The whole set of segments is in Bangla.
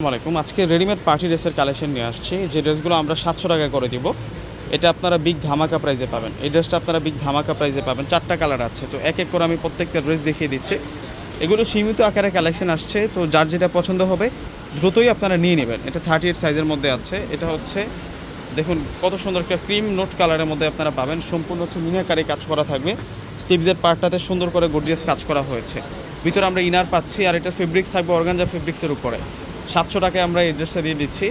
আসসালামাইকুম আজকে রেডিমেড পার্টি ড্রেসের কালেকশন নিয়ে আসছি। যে ড্রেসগুলো আমরা সাতশো টাকা করে দিব, এটা আপনারা বিগ ধামাকা প্রাইজে পাবেন। এই ড্রেসটা আপনারা বিগ ধামাকা প্রাইজে পাবেন। চারটা কালার আছে। তো এক এক করে আমি প্রত্যেকটা ড্রেস দেখিয়ে দিচ্ছি। এগুলো সীমিত আকারে কালেকশন আসছে। তো যার যেটা পছন্দ হবে, দ্রুতই আপনারা নিয়ে নেবেন। এটা থার্টি এইট সাইজের মধ্যে আছে। এটা হচ্ছে, দেখুন, কত সুন্দর একটা ক্রিম নোট কালারের মধ্যে আপনারা পাবেন। সম্পূর্ণ হচ্ছে মিনাকারি কাজ করা থাকবে। স্লিভসের পার্টটাতে সুন্দর করে গর্জিয়াস কাজ করা হয়েছে। ভিতরে আমরা ইনার পাচ্ছি আর এটা ফেব্রিক্স থাকবে অর্গানজা ফেব্রিক্সের উপরে। সাতশো টাকায় আমরা এই ড্রেসটা দিয়ে দিচ্ছি।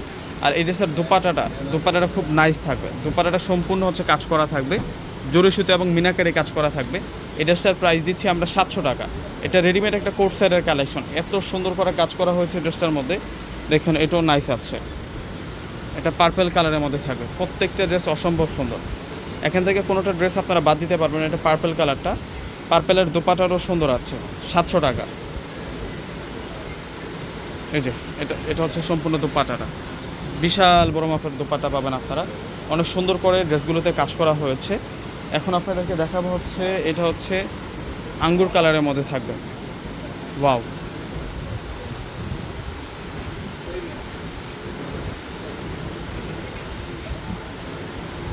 আর এই ড্রেসের দুপাটাটা দুপাটাটা খুব নাইস থাকবে। দুপাটাটা সম্পূর্ণ হচ্ছে কাজ করা থাকবে। জরি সুতো এবং মিনাকারি কাজ করা থাকবে। এই ড্রেসটার প্রাইস দিচ্ছি আমরা সাতশো টাকা। এটা রেডিমেড একটা কোট সাইডের কালেকশন এত সুন্দর করে কাজ করা হয়েছে ড্রেসটার মধ্যে। দেখুন, এটাও নাইস আছে। এটা পার্পেল কালারের মধ্যে থাকবে। প্রত্যেকটা ড্রেস অসম্ভব সুন্দর। এখান থেকে কোনোটা ড্রেস আপনারা বাদ দিতে পারবেন। এটা পার্পেল কালারটা পার্পেলের দোপাটারও সুন্দর আছে। সাতশো টাকা। এই যে, এটা এটা হচ্ছে সম্পূর্ণ দোপাটাটা। বিশাল বড় মাপের দোপাটা পাবেন আপনারা। অনেক সুন্দর করে ড্রেসগুলোতে কাজ করা হয়েছে। এখন আপনাদেরকে দেখাবো হচ্ছে, এটা হচ্ছে আঙ্গুর কালারের মধ্যে থাকবে। ওয়াও।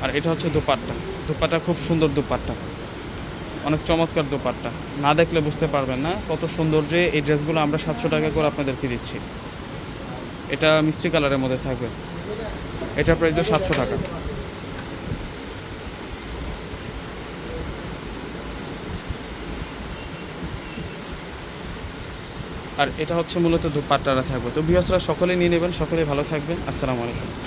আর এটা হচ্ছে দোপাট্টা। দোপাট্টা খুব সুন্দর দোপাট্টা। অনেক চমৎকার দোপাট্টা। না দেখলে বুঝতে পারবেন না কত সুন্দর যে এই ড্রেসগুলো আমরা সাতশো টাকা করে আপনাদেরকে দিচ্ছি। এটা মিষ্টি কালারের মধ্যে থাকবে। এটা প্রাইসও সাতশো টাকা। আর এটা হচ্ছে মূলত দুপাট্টারা থাকবে। তো বিহসরা সকলে নিয়ে নেবেন, সকলেই ভালো থাকবেন। আসসালামু আলাইকুম।